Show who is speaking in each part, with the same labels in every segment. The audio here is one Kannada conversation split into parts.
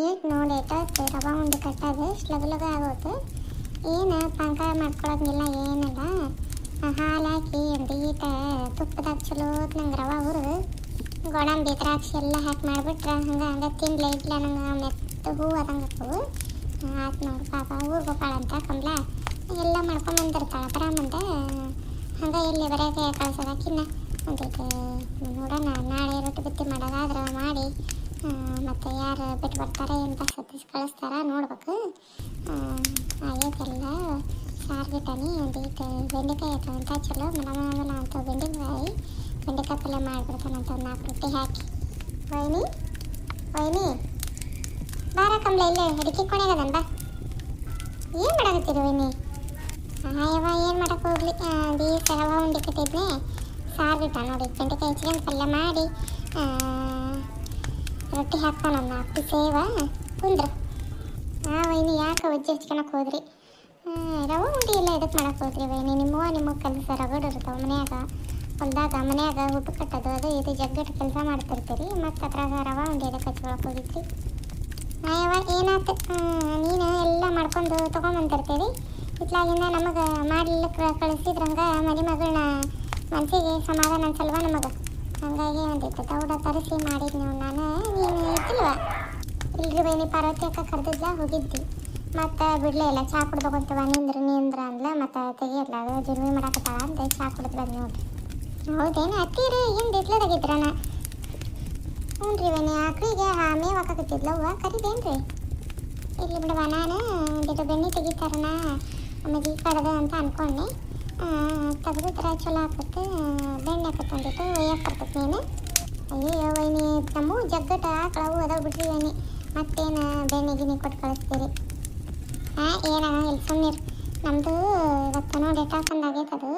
Speaker 1: ಏಟ್ ನೋಡಿ ಎಷ್ಟಾಯ್ತು ರವ ಉಂಡೆ ಕಟ್ಟೋದು ಲಗು ಲಗು ಲಗ ಆಗೋತು. ಏನು ಪಾಕ ಮಾಡ್ಕೊಳಂಗಿಲ್ಲ ಏನಲ್ಲ. ಹಾಲು ಹಾಕಿ ಬೀಟ ತುಪ್ಪದಾಗ ಚಲೋ ನಂಗೆ ರವೆ ಹುರಿದು, ಗೋಡಂಬಿ, ದ್ರಾಕ್ಷಿ ಎಲ್ಲ ಹಾಕಿ ಮಾಡಿಬಿಟ್ರೆ ಹಂಗೆ ಹಂಗೆ ತಿನ್ಲೆ ಇಡ್ಲ ನಂಗೆ ಮೆತ್ತ ಹೂ ಅದಂಗೆ ಹಾಕವು ಆಯ್ತು ನೋಡಿ ಪಾಪ ಊರ್ ಗೋಪಾಳ ಅಂತ ಕಂಬ್ಲ ಎಲ್ಲ ಮಾಡ್ಕೊಂಬಂದಿರ್ತಾಳೆ ಬರಾಮಂದ ಹಂಗೆ ಇಲ್ಲಿ ಬರೋಕೆ ಕಳ್ಸೋದಕ್ಕಿನ್ನ ಒಂದಿಟ್ಟು ನೋಡೋಣ, ನಾಳೆ ರೊಟ್ಟಿ ಬಿತ್ತಿ ಮಾಡೋದಾದ್ರೆ ಮಾಡಿ. ಮತ್ತೆ ಯಾರು ಬಿಟ್ಟು ಬರ್ತಾರೆ, ಎಂತ ಸತೀಶ್ ಕಳಿಸ್ತಾರ ನೋಡ್ಬೇಕು. ಆಗೈತೆಲ್ಲ ಸಾರು ಒಂದು ಒಂದಿಟ್ಟು ಬೆಂಡೆಕಾಯಿ ಅಂತ ಚಲೋ ಮನ ಅಂತ ಬೆಂಡೆಕಾಯಿ ಬೆಂಡೆಕಾಯಿ ಪಲ್ಯ ಮಾಡಿಬಿಡ್ತಾನಂತ ಒಂದು ನಾಲ್ಕು ರೊಟ್ಟಿ ಹಾಕಿ. ವೈನಿ ವೈನಿ, ಬಾರ ಕಂಬ್ಳ ಇಲ್ಲೇ, ಅಡಿಕೆ ಕೊನೆಗದನ್ ಬಾ. ಏನು ಮಾಡಾಕತ್ತೀರಿ ವೈನಿ? ಹಾಯವ್ವ ಏನು ಮಾಡಕ್ಕೆ ಹೋಗ್ಲಿ? ದೀ ಸರವ ಉಂಡೆ ಕಟ್ಟಿದ್ನೆ ಸಾರು ನೋಡಿ, ಬೆಂಡೆಕಾಯಿ ಹೆಚ್ಚಿಗೆ ಪಲ್ಯ ಮಾಡಿ ರೊಟ್ಟಿ ಹಾಕ್ತಾನಲ್ಲ ಅಪ್ಪಿ ಸೇವ? ಕುಂದ್ರ. ಆ, ವೈನಿ, ಯಾಕೆ ಒಜ್ಜಿ ಹಚ್ಕೊಳಕ್ಕೆ ಹೋದ್ರಿ? ರವ ಉಂಡಿ ಎಲ್ಲ ಇದಕ್ಕೆ ಮಾಡಕ್ಕೆ ಹೋದ್ರಿ ವೈನಿ? ನಿಮ್ಮವ್ವ ನಿಮ್ಮ ಕೆಲಸ ರಗಡ್ ಇರ್ತಾವೆ ಮನ್ಯಾಗ? ಹೊಲ್ದಾಗ, ಮನ್ಯಾಗ ಊಟ ಕಟ್ಟೋದು, ಅದು ಇದು ಜಗ್ಗಟ್ಟು ಕೆಲಸ ಮಾಡ್ತಿರ್ತೀರಿ, ಮತ್ತು ಅದ್ರಾಗ ರವ ಉಂಡೆ ಇದಕ್ಕೆ ಹಚ್ಕೊಳಕ್ಕೆ ಹೋಗಿದ್ರಿ? ಯಾವಾಗ ಏನಾಯ್ತು ನೀನು ಎಲ್ಲ ಮಾಡ್ಕೊಂಡು ತೊಗೊಂಬಂದಿರ್ತೀವಿ ಇತ್ಲಾಗಿಂದ ನಮಗೆ ಮಾಡಲಿಕ್ಕೆ ಕಳಿಸಿದ್ರಂಗ ಮನೆ ಮಗಳನ್ನ ಮನಸ್ಸಿಗೆ ಸಮಾಧಾನ ಅನ್ಸಲ್ವ ನಮಗೆ? ಹಂಗಾಗಿ ಒಂದಿತ್ತು ದೌಡ ತರಿಸಿ ಮಾಡಿದ್ ನೀವು ನಾನು, ನೀನು ಇದ್ದಿಲ್ವ ಇಲ್ರಿ ಬೈನಿ, ಪಾರ್ವತಿ ಅಕ್ಕ ಕರೆದಿದ್ಲ, ಹೋಗಿದ್ದಿ. ಮತ್ತು ಬಿಡಲೇ ಇಲ್ಲ, ಚಾ ಕುಡ್ದೋಗಂತವ ನಿಂದ್ರ. ನಿಂದ್ರ ಅಂದ್ಲ, ಮತ್ತು ತೆಗಿಯಲ್ಲ, ಅದು ಜುರ್ಮಿ ಮಾಡಾಕತ್ತಾಳ ಅಂತ ಚಾ ಕುಡಿದ್ ಬಂದು ನೋಡ್ರಿ. ಹೌದೇನು ಅತ್ತೀರಿ ಏನು ಬಿಸ್ಲದಾಗಿದ್ರನ ಹ್ಞೂ ರೀ ಬನ್ನಿ ಆಕಳಿಗೆ ಮೇವು ಹಾಕಕತ್ತಿದ್ಲವ್ವ ಕರಿದೇನ್ರಿ? ಇಲ್ಲಿ ಬಿಡವ ನಾನು ಬೆಣ್ಣೆ ತೆಗಿತಾರನ ಆಮೇಲೆ ಕಡದ ಅಂತ ಅನ್ಕೊಂಡೆ. ತೆಗೆದಿದ್ರೆ ಚಲೋ ಆಕತ್ತೆ ಬೆಣ್ಣೆ ಹಾಕತ್ತೆ ಒಂದಿಟ್ಟು ಒಯ್ಯಕ್ಕೆ ಬರ್ತೈತೆ ನೀನು. ಅಯ್ಯೋ ವೈನಿ ನಮ್ಮ ಜಗ್ಗಟ ಆಕಳವು ಅದಾವ ಬಿಡ್ರಿ ವೈನಿ ಮತ್ತೇನು ಬೆಣ್ಣೆ ಗಿಣ್ಣೆ ಕೊಟ್ಟು ಕಳಿಸ್ತೀರಿ? ಹಾಂ, ಏನ ಇಲ್ಲಿ ಸುಮ್ಮನೆ ನಮ್ಮದು ಇವತ್ತು ನೋಡಿ ಎಟಾಕಂದು ಆಗೈತೆ ಅದು.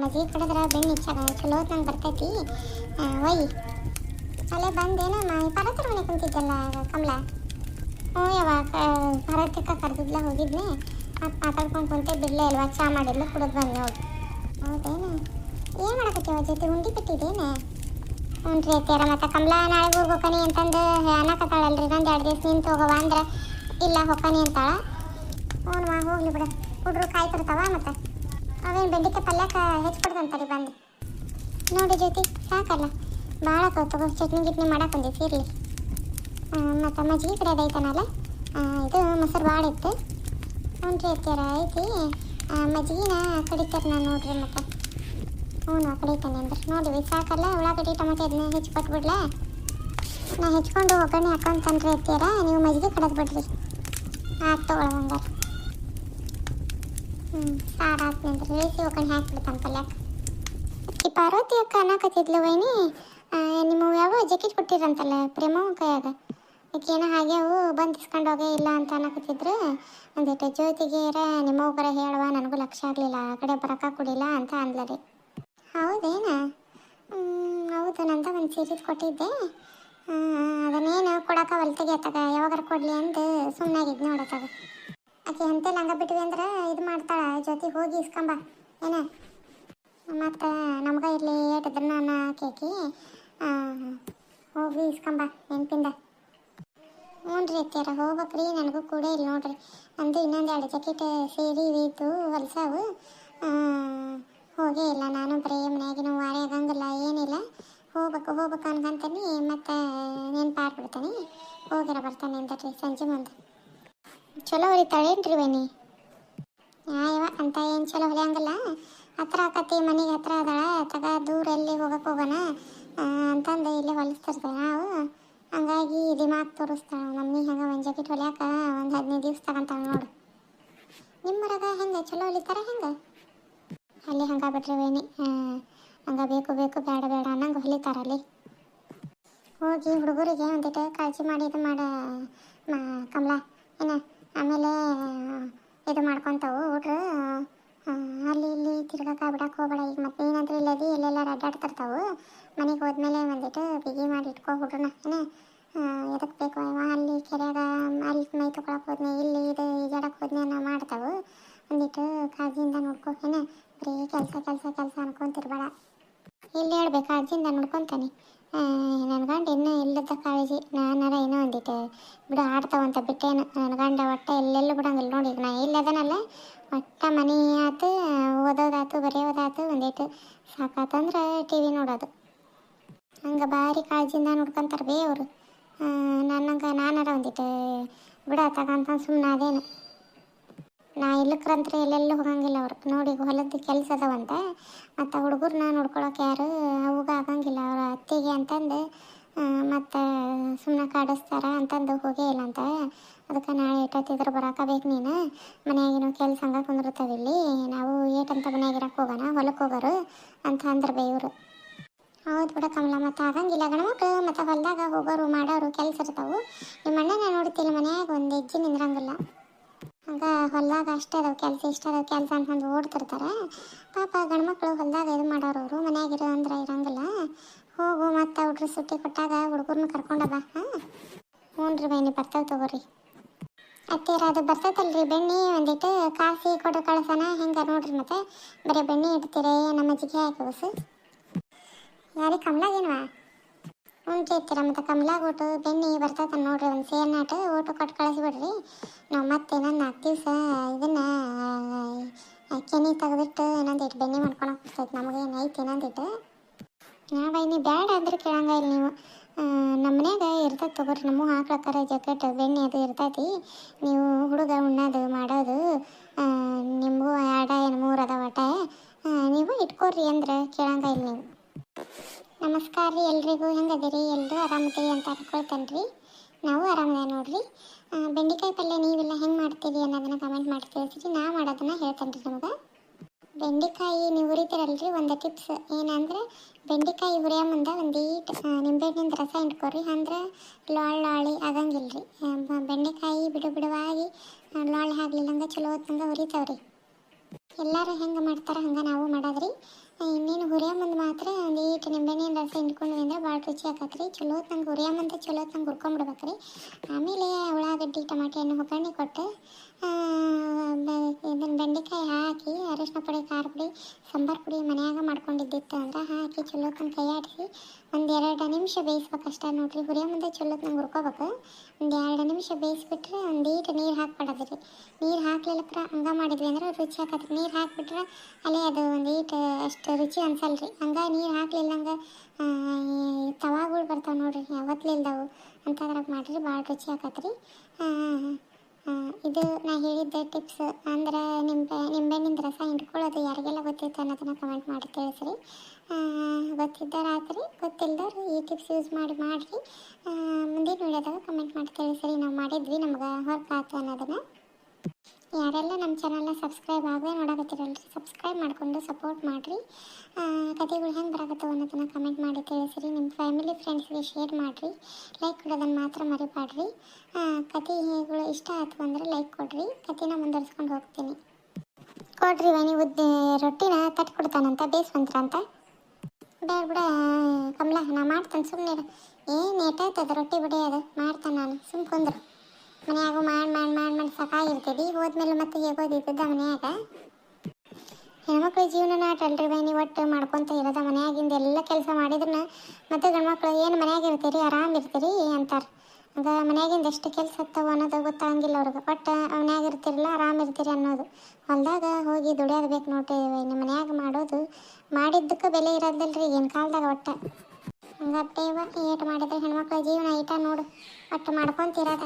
Speaker 1: ಮಜ್ಜಿಗೆ ಕಡಿದ್ರೆ ಬೆಣ್ಣೆ ಚಲೋ ಚಲೋ ನಂಗೆ ಬರ್ತೈತಿ. ಒಯ್. ಅಲ್ಲೇ ಬಂದೇನ ಪರತ್ರ ಮನೆ ಕುಂತಿದ್ದಲ್ಲ ಕಮಲ? ಹ್ಞೂ ಯಾವಾಗ ಭಾರತಕ್ಕ ಕರೆದಿದ್ಲ ಹೋಗಿದ್ನೆ. ಮತ್ತೆ ಮಾತಾಡ್ಕೊಂಡು ಕುಂತೆ ಬಿಡ್ಲೇ ಇಲ್ವಾ ಚಾ ಮಾಡಿದ್ಲು, ಕುಡಿದು ನೋಡಿ ಹೌದೇನು? ಏನು ಮಾಡಕತ್ತೀವ ಜೊತೆ ಉಂಡಿ ಬಿಟ್ಟಿದ್ದೇನೆ. ಹ್ಞೂ ರೀ ಅತ್ತೀರ ಮತ್ತು ಕಮಲ ನಾಳೆ ಊರಿಗೆ ಹೋಗ್ಕನಿ ಅಂತಂದು ಅನ್ನಕತ್ತಾಳಲ್ರಿ ನಂದು ಎರಡು ದಿವಸ ನಿಂತು ಹೋಗವ ಅಂದ್ರೆ ಇಲ್ಲ ಹೋಗನಿ ಅಂತಾಳ. ಹ್ಞೂ ಮಾ ಹೋಗ್ಲಿ ಬಿಡ. ಹುಡ್ರು ಕಾಯ್ತಿರ್ತಾವ ಮತ್ತು. ಅವೇನು ಬೆಂಡಿಕಾಯಿ ಪಲ್ಯಕ್ಕೆ ಹೆಚ್ಚಿಕೊಡ್ತಂತಾರೆ ಬಂದು. ನೋಡಿ ಜ್ಯೋತಿ, ಸಾಕಲ್ಲ. ಭಾಳ ತಗೋ, ಚಟ್ನಿ ಗಿಟ್ನಿ ಮಾಡಕ್ಕೆ ಬಂದಿತ್ತು ಇರಲಿ. ಮತ್ತು ಮಜ್ಜಿಗೆ ಕಡೆ ಐತನಲ್ಲ? ಇದು ಮೊಸರು ಭಾಳ ಇತ್ತು. ಹ್ಞೂ ರೀ ಐತಿ? ಮಜ್ಜಿಗೆನ ಕಡಿತಾರ ನೋಡ್ರಿ ಮತ್ತೆ. ಹ್ಞೂ ಕಡಿತಾನೆ ಅಂದ್ರೆ. ನೋಡಿ ಸಾಕಲ್ಲ, ಉಳ್ಳಾಗಡ್ಡಿ, ಟೊಮೆಟೊ ಅದನ್ನ ಹೆಚ್ಚು ಕೊಟ್ಬಿಡ್ಲ? ನಾ ಹೆಚ್ಕೊಂಡು ಒಗ್ಗರಣೆ ಹಾಕೊಂತನ್ರಿ ಅತ್ಯಾರ ನೀವು ಮಜ್ಜಿಗೆ ಕಡದ್ ಬಿಡ್ರಿ. ಆಯ್ತು ತಗೊಳ್ಳ ಹಂಗಾರೆ ಹ್ಞೂ, ಸಾರು ಹಾಕ್ನಂದ್ರೆ ಇಳಿಸಿ ಒಗ್ಗರಣೆ ಹಾಕ್ಬಿಡ್ತಾನೆ ಪಲ್ಯಕ್ಕೆ ಈ ಪಾರ್ವತಿ ಅಕ್ಕ ಅನ್ನಕತ್ತಿದ್ಲು ವೈನಿ. ನಿಮ್ಮ ಯಾವ ಜಾಕೆಟ್ ಕೊಟ್ಟಿರಂತಲ್ಲ ಪ್ರೇಮವ ಕೈಯಾಗ? ಏನೋ ಹಾಗೆ ಬಂದು ಇಸ್ಕೊಂಡು ಹೋಗೇ ಇಲ್ಲ ಅಂತ ಅನ್ನಕತ್ತಿದ್ರು ಒಂದಿಟ್ಟು ಜ್ಯೋತಿಗೇರ ನಿಮ್ಮವ್ಗರ ಹೇಳುವ ನನಗೂ ಲಕ್ಷ ಆಗಲಿಲ್ಲ, ಆ ಕಡೆ ಬರಕ ಕೊಡಿಲ್ಲ ಅಂತ ಅಂದ್ಲರಿ ಹೌದೇನ? ಹೌದು, ನಂದ ಒಂದು ಸೀರೀಸ್ ಕೊಟ್ಟಿದ್ದೆ. ಅದನ್ನೇನು ಕೊಡಕ ಹೊಲ್ತೆಗೆ ತಗ, ಯಾವಾಗಾರ ಕೊಡಲಿ ಅಂತ ಸುಮ್ಮನಾಗಿದ್ದು ನೋಡತ್ತಾಗ ಆಕೆ ಅಂತೆ ಹಂಗ ಬಿಟ್ವಿ ಅಂದ್ರೆ ಇದು ಮಾಡ್ತಾಳ ಜ್ಯೋತಿ ಹೋಗಿ ಇಸ್ಕೊಂಬ, ಏನ? ಮತ್ತು ನಮ್ಗೆ ಇರಲಿ ಏಟಿದ್ರೆ ನಾನು ಕೇಕಿ ಹೋಗಿ ಇಸ್ಕೊಂಬ, ನೆನಪಿಂದ. ಹ್ಞೂ ರೀ ಅತ್ಯಾರ ಹೋಗ್ಬೇಕ್ರಿ, ನನಗೂ ಕೂಡ ಇಲ್ಲ ನೋಡ್ರಿ. ಅಂದು ಇನ್ನೊಂದು ಎರಡು ಜಾಕೆಟ್ ಸೇರಿ ಇತ್ತು ಹೊಲ್ಸಾವು. ಹೋಗೇ ಇಲ್ಲ, ನಾನು ಬರೀ ಮನ್ಯಾಗಿನ ವಾರೆ ಆಗಂಗಿಲ್ಲ ಏನಿಲ್ಲ. ಹೋಗ್ಬೇಕು ಹೋಗ್ಬೇಕು ಅನ್ಕೊಂತೀನಿ, ಮತ್ತು ನೆನ್ಪಾಡ್ಬಿಡ್ತೀನಿ ಹೋಗಿರ ಬರ್ತಾನೆ ಅಂತಟ್ರಿ ಸಂಜೆ ಮುಂದೆ. ಚಲೋ ಹೊಲಿತಾಳೇನ್ರಿ ಬನ್ನಿ. ಯಾವ ಅಂತ ಏನು ಚಲೋ ಹೊಲಿಯಂಗಿಲ್ಲ ಹತ್ರ ಆಕತಿ ಮನೆಗೆ ಹತ್ರ ಅದಾಳ, ತಗ ದೂರ ಎಲ್ಲಿ ಹೋಗಕ್ಕೆ ಹೋಗೋಣ ಅಂತಂದು ಇಲ್ಲಿ ಹೊಲಿಸ್ತಿರ್ತೇವೆ ನಾವು. ದಿಮಾಕ್ ತೋರಿಸ್ತಾಳ. ಮಮ್ಮಿ ಹಂಗೆ ಒಂದು ಜಾಕೆಟ್ ಹೊಲಿಯಾಕ ಒಂದು ಹದಿನೈದು ದಿವ್ಸ ತಗೊಂತಾಳ ನೋಡು. ನಿಮ್ಮರಾಗ ಹೆಂಗೆ? ಚಲೋ ಹೊಲಿತಾರ ಹೆಂಗೆ? ಅಲ್ಲಿ ಹಂಗೆ ಬಿಟ್ರಿ ವೇಣಿ ಹಂಗೆ ಬೇಕು ಬೇಕು, ಬೇಡ ಬೇಡ ಅನ್ನಂಗ ಹೊಲಿತಾರ ಅಲ್ಲಿ ಹೋಗಿ ಹುಡುಗರಿಗೆ ಒಂದಿಟ್ಟು ಕಾಳಜಿ ಮಾಡಿ ಇದು ಮಾಡ ಕಮಲ. ಏನ, ಆಮೇಲೆ, ಇದು ಮಾಡ್ಕೊತಾವು ಹುಡ್ರು ಆ, ಅಲ್ಲಿ ಇಲ್ಲಿ ತಿರ್ಗಾಕ ಬಿಡಕ್ಕೆ ಹೋಗ್ಬೇಡ ಈಗ ಮತ್ತೆ ಏನಂದ್ರೆ ಇಲ್ಲದಿ ಎಲ್ಲೆಲ್ಲ ಅಡ್ಡಾಡ್ತಿರ್ತಾವು ಮನೆಗೆ ಹೋದ್ಮೇಲೆ ಒಂದಿಟ್ಟು ಬಿಗಿ ಮಾಡಿ ಇಟ್ಕೋ ಹುಡ್ರನ್ನ ಏನ ಎದಕ್ಕೆ ಬೇಕು ಅವ ಅಲ್ಲಿ ಕೆರೆಯಾಗ ಅಲ್ಲಿ ಮೈ ತೊಗೊಳಕ್ಕೆ ಹೋದ್ನೆ ಇಲ್ಲಿ ಇದು ಈಜಾಡಕ್ಕೆ ಹೋದ್ನೆ ಅನ್ನೋ ಮಾಡ್ತಾವು ಒಂದಿಟ್ಟು ಕಾಳಜಿಯಿಂದ ನೋಡ್ಕೋ ಏನ ಬರೀ ಕೆಲಸ ಕೆಲಸ ಕೆಲಸ ಅನ್ಕೊಂತಿರ್ಬೇಡ ಇಲ್ಲಿ ಹೇಳ್ಬೇಕು ಕಾಳಜಿಯಿಂದ ನೋಡ್ಕೊತಾನೆ. ನನ್ನ ಗಂಡ ಇನ್ನೂ ಇಲ್ಲದ ಕಾಳಜಿ, ನಾನಾರ ಏನೋ ಒಂದಿಟ್ಟು ಬಿಡು ಆಡ್ತಾವಂತ ಬಿಟ್ಟೇನು. ನನ್ನ ಗಂಡ ಒಟ್ಟ ಎಲ್ಲೆಲ್ಲೂ ಬಿಡಂಗಿಲ್ಲ ನೋಡಿ, ಈಗ ನಾ ಇಲ್ಲದನಲ್ಲ ಒಟ್ಟ ಮನೆ ಆತು, ಓದೋದಾತು, ಬರೆಯೋದಾತು ಒಂದಿಟ್ಟು. ಸಾಕಾತಂದ್ರೆ ಟಿ ವಿ ನೋಡೋದು. ಹಂಗೆ ಭಾರಿ ಕಾಳಜಿಯಿಂದ ನೋಡ್ಕೊಂತಾರೆ ಬೇ ಅವರು ನನ್ನಂಗೆ ನಾನಾರ ಒಂದಿಟ್ಟು, ಬಿಡ ತಗಂತ ಸುಮ್ಮನೆ ಅದೇನು. ನಾ ಇಲ್ಲಕ್ರಂತ್ರ ಎಲ್ಲೆಲ್ಲೂ ಹೋಗಂಗಿಲ್ಲ ಅವ್ರು. ನೋಡಿ ಹೊಲದ ಕೆಲಸ ಅದಾವಂತ. ಮತ್ತು ಹುಡುಗರನ್ನ ನೋಡ್ಕೊಳಕ್ಕೆ ಯಾರು ಅವಾಗ ಆಗಂಗಿಲ್ಲ. ಅವ್ರ ಅತ್ತಿಗೆ ಅಂತಂದು ಮತ್ತು ಸುಮ್ಮನೆ ಕಾಡಿಸ್ತಾರ ಅಂತಂದು ಹೋಗೇ ಇಲ್ಲ ಅಂತ ಅದಕ್ಕೆ ನಾಳೆ ಬರಾಕ ಬೇಕು ನೀನು. ಮನೆಯಾಗಿನ ಕೆಲಸ ಹಂಗೆ ಕುಂದಿರ್ತಾವೆ ಇಲ್ಲಿ. ನಾವು ಏಟಂತ ಮನೆಯಾಗಿರಕ್ಕೆ ಹೋಗೋಣ ಹೊಲಕ್ಕೆ ಹೋಗೋರು ಅಂತ ಅಂದ್ರೆ ಬೇವರು ಹೌದು ಬಿಡ ಕಮಲ, ಮತ್ತು ಆಗಂಗಿಲ್ಲ ಗಣಮಕ್ಕಳು ಮತ್ತು ಹೊಲದಾಗ ಹೋಗೋರು, ಮಾಡೋರು ಕೆಲಸ ಇರ್ತಾವೆ. ನಿಮ್ಮ ಅಣ್ಣನ ನೋಡ್ತಿಲ್ಲ ಮನೆಯಾಗ, ಒಂದು ಹೆಜ್ಜೆ ನಿಂದ್ರಂಗಿಲ್ಲ. ಹಂಗ ಹೊಲ್ದಾಗ ಅಷ್ಟೇ ಅದಾವ ಕೆಲಸ, ಇಷ್ಟ ಅದಾವ ಕೆಲಸ ಅಂತಂದು ಓಡ್ತಿರ್ತಾರೆ. ಪಾಪ ಗಂಡ್ಮಕ್ಳು ಹೊಲ್ದಾಗ ಇದು ಮಾಡೋರು ಅವರು ಮನ್ಯಾಗಿರೋ ಅಂದ್ರೆ ಇರಂಗಿಲ್ಲ. ಹೋಗು, ಮತ್ತೆ ಹುಡ್ರು ಸುಟ್ಟಿ ಕೊಟ್ಟಾಗ ಹುಡುಗರ್ನ ಕರ್ಕೊಂಡ ಬಾ ಹಾಂ? ಹ್ಞೂ ರೀ ಬೈನಿ, ಬರ್ತಾವೆ ತಗೋರಿ. ಅತ್ತೀರ ಅದು ಬರ್ತೈತಲ್ರಿ ಬೆಣ್ಣೆ ಒಂದಿಟ್ಟು ಕಾಸಿ ಕೊಡು ಕಳ್ಸನ ಹೆಂಗೆ ನೋಡ್ರಿ ಮತ್ತೆ. ಬರೀ ಬೆಣ್ಣೆ ಇಡ್ತೀರಿ, ನಮ್ಮ ಜಿಗೆ ಹಾಕಿ ಬಸ್ ಯಾರಿ ಕಮಲಾಗೇನ್ವಾ ಹ್ಞೂ ಇರ್ತೀರ ಮತ್ತು ಬೆಣ್ಣೆ ಬರ್ತೈತೆ ನೋಡ್ರಿ ಒಂದು ಸೇರ್ನಾಟ ಊಟ ಕೊಟ್ಟು ಕಳಿಸ್ಬಿಡ್ರಿ. ನಾವು ಮತ್ತೆ ಇನ್ನೊಂದು ನಾಲ್ಕು ದಿವಸ ಇದನ್ನು ಕೆನಿ ತೆಗೆದಿಟ್ಟು ಇನ್ನೊಂದಿಟ್ಟು ಬೆಣ್ಣೆ ಮಾಡ್ಕೊಳಕ್ಕೆ ಬರ್ತೈತೆ ನಮಗೆ ಏನು ಐತಿ ಇನ್ನೊಂದಿಟ್ಟು ನಾವು ಇನ್ನು ಬೇಡ ಅಂದ್ರೆ ಕೇಳಂಗ ನೀವು. ನಮ್ಮ ಮನ್ಯಾಗ ಇರ್ತೈತೆ ತಗೋರಿ. ನಮ್ಮ ಹಾಕ್ಲಕ್ಕಾರ ಜಾಕೆಟ್ ಬೆಣ್ಣೆ ಅದು ಇರ್ತೈತಿ. ನೀವು ಹುಡುಗ ಉಣ್ಣೋದು ಮಾಡೋದು ನಿಮಗೂ ಎರಡ ಏನು ಮೂರು ಅದಾವ ಒಟ್ಟ ನೀವು ಇಟ್ಕೋರಿ ಅಂದ್ರೆ ಕೇಳಂಗ ಇಲ್ಲ ನೀವು. ನಮಸ್ಕಾರ ರೀ ಎಲ್ರಿಗೂ, ಹೆಂಗದಿರಿ? ಎಲ್ಲರೂ ಆರಾಮದಿರಿ ಅಂತ ಅನ್ಕೊಳ್ತೇನೆ ರೀ ನಾವು ಆರಾಮದ ನೋಡ್ರಿ. ಬೆಂಡೆಕಾಯಿ ಪಲ್ಯ ನೀವೆಲ್ಲ ಹೆಂಗೆ ಮಾಡ್ತೀರಿ ಅನ್ನೋದನ್ನ ಕಮೆಂಟ್ ಮಾಡಿ ತಿಳಿಸ್ರಿ. ನಾ ಮಾಡೋದನ್ನ ಹೇಳ್ತೇನೆ ರೀ ನಿಮ್ಗೆ. ಬೆಂಡೆಕಾಯಿ ನೀವು ಹುರಿತೀರಲ್ರಿ ಒಂದು ಟಿಪ್ಸ್ ಏನಂದ್ರೆ, ಬೆಂಡೆಕಾಯಿ ಹುರಿಯೋ ಮುಂದೆ ಒಂದು ಈಟ್ ನಿಂಬೆಹಣ್ಣಿನ ರಸ ಇಟ್ಕೊರಿ ಅಂದ್ರೆ, ಲಾಳ್ ಲಾಳಿ ಆಗಂಗಿಲ್ಲ ರೀ ಬೆಂಡೆಕಾಯಿ ಬಿಡು ಬಿಡುವಾಗಿ ಲಾಳ್ ಆಗ್ಲಿಲ್ಲಂಗೆ ಚಲೋ ಹೊತ್ತಂಗೆ ಹುರಿತಾವ್ರಿ ಎಲ್ಲರೂ ಹೆಂಗೆ ಮಾಡ್ತಾರೆ ಹಂಗೆ ನಾವು ಮಾಡೋದ್ರಿ. ಇನ್ನೇನು ಹುರಿಯೋ ಮುಂದೆ ಮಾತ್ರ ಒಂದು ಈಟ್ ರಸ ಹಿಂಡ್ಕೊಂಡ್ವಿ ಅಂದ್ರೆ ಭಾಳ ರುಚಿ ಆಕತ್ರಿ. ಚಲೋ ತಂಗ ಹುರಿಯಮ್ಮಂತ ಮುಂದೆ ಚಲೋ ತಂಗ ಹುರ್ಕೊಂಬಿಡ್ಬೇಕ್ರಿ ಆಮೇಲೆ ಉಳ್ಳಾಗಡ್ಡಿ, ಟಮಾಟೆ ಹಣ್ಣು ಒಗ್ಗರಣೆ ಕೊಟ್ಟು ಇದನ್ನು ಬೆಂಡೆಕಾಯಿ ಹಾಕಿ, ಅರಿಶಿನ ಪುಡಿ, ಖಾರ ಪುಡಿ, ಸಾಂಬಾರು ಪುಡಿ ಮನೆಯಾಗ ಮಾಡ್ಕೊಂಡಿದ್ದಿತ್ತು ಅಂದ್ರೆ ಹಾಕಿ ಚಲೋ ಹೊತ್ತಂಗೆ ಕೈ ಆಡಿಸಿ ಒಂದು ಎರಡು ನಿಮಿಷ ಬೇಯಿಸ್ಬೇಕಷ್ಟೇ ನೋಡ್ರಿ. ಹುರಿಯೋ ಮುಂದೆ ಚಲೋ ಹೊತ್ತಂಗೆ ಹುರ್ಕೋಬೇಕು. ಒಂದು ಎರಡು ನಿಮಿಷ ಬೇಯಿಸ್ಬಿಟ್ರೆ ಒಂದು ಈಟ್ ನೀರು ರೀ. ನೀರು ಹಾಕ್ಲಿಲ್ಲಕ್ರ ಹಂಗೆ ಮಾಡಿದ್ವಿ ಅಂದ್ರೆ ರುಚಿ ಹಾಕತ್ರಿ ನೀರು ಹಾಕ್ಬಿಟ್ರೆ ಅಲ್ಲೇ ಅದು ಒಂದು ಈಟ್ ಅಷ್ಟು ರುಚಿ ಅನ್ಸಲ್ರಿ. ಹಂಗೆ ನೀರು ಹಾಕ್ಲಿಲ್ಲಂಗೆ ತವಾಗಳು ಬರ್ತಾವೆ ನೋಡ್ರಿ ಯಾವತ್ತಲಿಲ್ದವು ಅಂತದ್ರಾಗ ಮಾಡಿರಿ, ಭಾಳ ರುಚಿ ಆಕತ್ರಿ. ಇದು ನಾ ಹೇಳಿದ್ದ ಟಿಪ್ಸ್ ಅಂದ್ರೆ ನಿಂಬೆ ನಿಂಬೆಹಣ್ಣಿನ ರಸ ಹಿಂಡ್ಕೊಳ್ಳೋದು ಯಾರಿಗೆಲ್ಲ ಗೊತ್ತಿತ್ತು ಅನ್ನೋದನ್ನ ಕಮೆಂಟ್ ಮಾಡಿ ತಿಳಿಸ್ರಿ. ಗೊತ್ತಿದ್ದಾರಾತ್ರಿ ಗೊತ್ತಿಲ್ಲದವ್ರು ಈ ಟಿಪ್ಸ್ ಯೂಸ್ ಮಾಡಿ, ಮಾಡಿರಿ. ಮುಂದಿನ ವಿಡಿಯೋದಾಗ ಕಮೆಂಟ್ ಮಾಡಿ ತಿಳಿಸ್ರಿ. ನಾವು ಮಾಡಿದ್ವಿ ನಮ್ಗೆ ಹೊರಗೆ ಆಯ್ತು ಅನ್ನೋದನ್ನ. ಯಾರೆಲ್ಲ ನಮ್ಮ ಚಾನಲ್ನ ಸಬ್ಸ್ಕ್ರೈಬ್ ಆಗದೆ ನೋಡಕತ್ತಿರಲ್ರಿ, ಸಬ್ಸ್ಕ್ರೈಬ್ ಮಾಡಿಕೊಂಡು ಸಪೋರ್ಟ್ ಮಾಡಿರಿ. ಕತೆಗಳು ಹೆಂಗೆ ಬರಾಗುತ್ತೋ ಅನ್ನೋದನ್ನು ಕಮೆಂಟ್ ಮಾಡಿ ತಿಳಿಸಿರಿ, ನಿಮ್ಮ ಫ್ಯಾಮಿಲಿ ಫ್ರೆಂಡ್ಸ್ಗೆ ಶೇರ್ ಮಾಡಿರಿ. ಲೈಕ್ ಕೊಡೋದನ್ನು ಮಾತ್ರ ಮರಿಬಾಡ್ರಿ ಕಥೆಗಳು ಇಷ್ಟ ಆಯ್ತು ಅಂದರೆ ಲೈಕ್ ಕೊಡ್ರಿ. ಕತೆನ ಮುಂದುವರಿಸ್ಕೊಂಡು ಹೋಗ್ತೀನಿ. ಕೊಡ್ರಿ ವನಿ, ಉದ್ದ, ರೊಟ್ಟಿನ ತಟ್ಟು ಕೊಡ್ತಾನಂತ ಬೇಸಂತ್ರ ಅಂತ ಬೇಡ ಬಿಡ, ಕಮಲ, ನಾ ಮಾಡ್ತಾನೆ ಸುಮ್ಮನೆ ಏನು ಏಟಾಯ್ತದ ರೊಟ್ಟಿ ಬಿಡಿ ಅದು, ಮಾಡ್ತಾನೆ ನಾನು ಸುಮ್ಮ ಕುಂದ್ರು ಮನ್ಯಾಗ ಮಾಡಿ ಮಾಡಿ ಮಾಡಿ ಮಾಡಿ ಸಾಕಾಗಿರ್ತೈತಿ. ಹೋದ್ಮೇಲೆ ಮತ್ತೆ ಹೇಗೋದಿದ್ದದ ಮನ್ಯಾಗ. ಹೆಣ್ಮಕ್ಳ ಜೀವನ ನಾಟ್ ಬೈ, ನೀವು ಒಟ್ಟು ಮಾಡ್ಕೊತ ಇರೋದ ಮನ್ಯಾಗಿಂದ ಎಲ್ಲ ಕೆಲಸ ಮಾಡಿದ್ರನ್ನ ಮತ್ತೆ ಗಂಡ್ಮಕ್ಳು ಏನು ಮನ್ಯಾಗ ಇರ್ತೀರಿ, ಆರಾಮ್ ಇರ್ತೀರಿ ಅಂತಾರೆ. ಅದ ಮನ್ಯಾಗಿಂದ ಎಷ್ಟು ಕೆಲಸ ಹತ್ತವ ಅನ್ನೋದು ಗೊತ್ತಾಗಂಗಿಲ್ಲ ಅವ್ರಿಗೆ. ಒಟ್ಟು ಮನ್ಯಾಗ ಇರ್ತಿರಲ್ಲ, ಆರಾಮ್ ಇರ್ತೀರಿ ಅನ್ನೋದು. ಹೊಲ್ದಾಗ ಹೋಗಿ ದುಡಿಯೋದು ಬೇಕು ನೋಡ್ರಿ ನಿಮ್ಮ ಮನ್ಯಾಗ ಮಾಡೋದು ಮಾಡಿದ್ದಕ್ಕೂ ಬೆಲೆ ಇರೋದಿಲ್ರಿ ಈಗಿನ ಕಾಲದಾಗ ಒಟ್ಟು. ಇವ ಏಟು ಮಾಡಿದ್ರೆ ಹೆಣ್ಮಕ್ಳ ಜೀವನ ಈಟ ನೋಡು. ಅಟ್ಟು ಮಾಡ್ಕೊಂತಿರೋದ.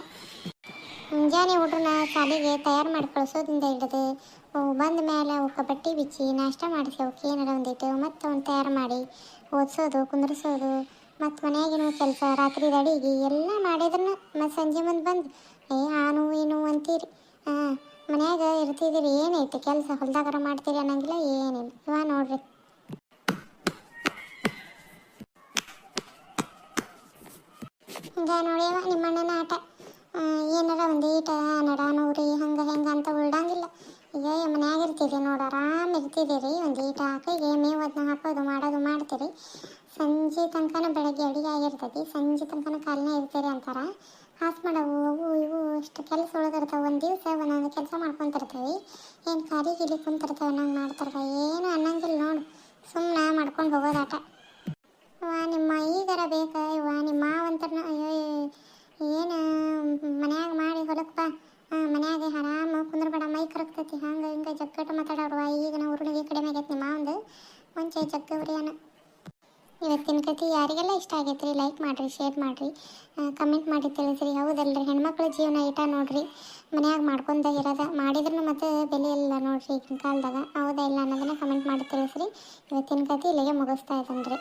Speaker 1: ಮುಂಜಾನೆ ಹುಡ್ರನ್ನ ಶಾಲೆಗೆ ತಯಾರು ಮಾಡಿ ಕಳಿಸೋದ್ರಿಂದ ಹಿಡಿದು ಬಂದ ಮೇಲೆ ಅವಕ್ಕೆ ಬಟ್ಟೆ ಬಿಚ್ಚಿ ನಾಷ್ಟ ಮಾಡಿಸಿ ಅವಕ್ಕೆ ಏನಾರ ಒಂದಿಟ್ಟು ಮತ್ತೆ ಅವ್ನು ತಯಾರು ಮಾಡಿ ಓದಿಸೋದು, ಕುಂದ್ರಿಸೋದು, ಮತ್ತು ಮನೆಯಾಗಿನ ಕೆಲಸ, ರಾತ್ರಿ ಅಡಿಗೆ ಎಲ್ಲ ಮಾಡಿದ್ರನ್ನ ಮತ್ತು ಸಂಜೆ ಮುಂದೆ ಬಂದು, ಏ ಆನು ಏನು ಅಂತೀರಿ. ಹಾಂ, ಮನ್ಯಾಗ ಇರ್ತಿದ್ದೀರಿ ಏನೈತಿ ಕೆಲಸ, ಹೊಲ್ದಾಗಾರ ಮಾಡ್ತೀರಿ ಅನ್ನಂಗಿಲ್ಲ, ಏನಿಲ್ಲ. ಇವ ನೋಡ್ರಿ. ಹಿಂಗ ನೋಡಿ ನಿಮ್ಮ ಅಣ್ಣನ ಆಟ. ಏನಾರ ಒಂದು ಈಟ ನಡ ನೋಡ್ರಿ ಹಂಗೆ, ಹೆಂಗೆ ಅಂತ ಉಳ್ಡಂಗಿಲ್ಲ ಈಗ ಮನ್ಯಾಗ ಇರ್ತೀರಿ ನೋಡಿ, ಆರಾಮ ಇರ್ತಿದ್ದೀರಿ ಒಂದು ಈಟ ಹಾಕಿ ಮೇವು ಅದನ್ನ ಹಾಕೋದು, ಮಾಡೋದು ಮಾಡ್ತೀರಿ. ಸಂಜೆ ತನಕನ ಬೆಳಗ್ಗೆ ಅಡಿಗೆ ಆಗಿರ್ತೈತಿ. ಸಂಜೆ ತನಕನ ಕಾಲನೇ ಇರ್ತೀರಿ ಅಂತಾರ. ಹಾಸ್ ಮಾಡವು, ಅವು ಇವು ಅಷ್ಟು ಕೆಲಸ ಉಳಿದಿರ್ತಾವೆ. ಒಂದು ದಿವಸ ಒಂದೊಂದು ಕೆಲಸ ಮಾಡ್ಕೊತಿರ್ತೀವಿ. ಏನು ಕಾರಿ ಗಿಲಿ ಕುಂತಿರ್ತಾವೆ ನಂಗೆ ಮಾಡ್ತಾರ. ಏನು ಅನ್ನಂಗಿಲ್ಲ ನೋಡು. ಸುಮ್ಮನೆ ಮಾಡ್ಕೊಂಡು ಹೋಗೋದಾಟ. ನಿಮ್ಮ ಈಗರ ಬೇಕಾ? ಇವ ನಿಮ್ಮ ಮಾವಂತರ್ನ, ಅಯ್ಯೋ ಏನು, ಮನ್ಯಾಗ ಮಾಡಿ ಹೊಲಕ್ಕೆ ಮನ್ಯಾಗೆ ಆರಾಮ ಕುಂದ್ರಬೇಡ ಮೈ ಕರಗ್ತೈತಿ, ಹಂಗೆ ಹಿಂಗೆ ಜಗ್ಗಟ್ಟು ಮಾತಾಡೋರು ಈಗ ನಾವು ಉರುಳಿಗೆ ಕಡಿಮೆ ಆಗೈತೆ ನಿಮ್ಮ ಮಾವಂದು. ಮುಂಚೆ ಉರಿಯಾನ. ಇವತ್ತಿನ ಕತೆ ಯಾರಿಗೆಲ್ಲ ಇಷ್ಟ ಆಗೈತೆ ಲೈಕ್ ಮಾಡಿರಿ ಶೇರ್ ಮಾಡಿರಿ. ಕಮೆಂಟ್ ಮಾಡಿ ತಿಳಿಸ್ರಿ. ಹೌದಲ್ರಿ, ಹೆಣ್ಮಕ್ಳ ಜೀವನ ಇಟ ನೋಡ್ರಿ. ಮನ್ಯಾಗ ಮಾಡ್ಕೊಂಡ ಇರೋದ. ಮಾಡಿದ್ರು ಮತ್ತೆ ಬೆಲೆ ಇಲ್ಲ ನೋಡ್ರಿ ಈಗಿನ ಕಾಲದಾಗ. ಹೌದಾ ಇಲ್ಲ ಅನ್ನೋದನ್ನ ಕಮೆಂಟ್ ಮಾಡಿ ತಿಳಿಸ್ರಿ. ಇವತ್ತಿನ ಕತೆ ಇಲ್ಲಿಗೆ ಮುಗಿಸ್ತಾ ಇದ್ದಾನೆ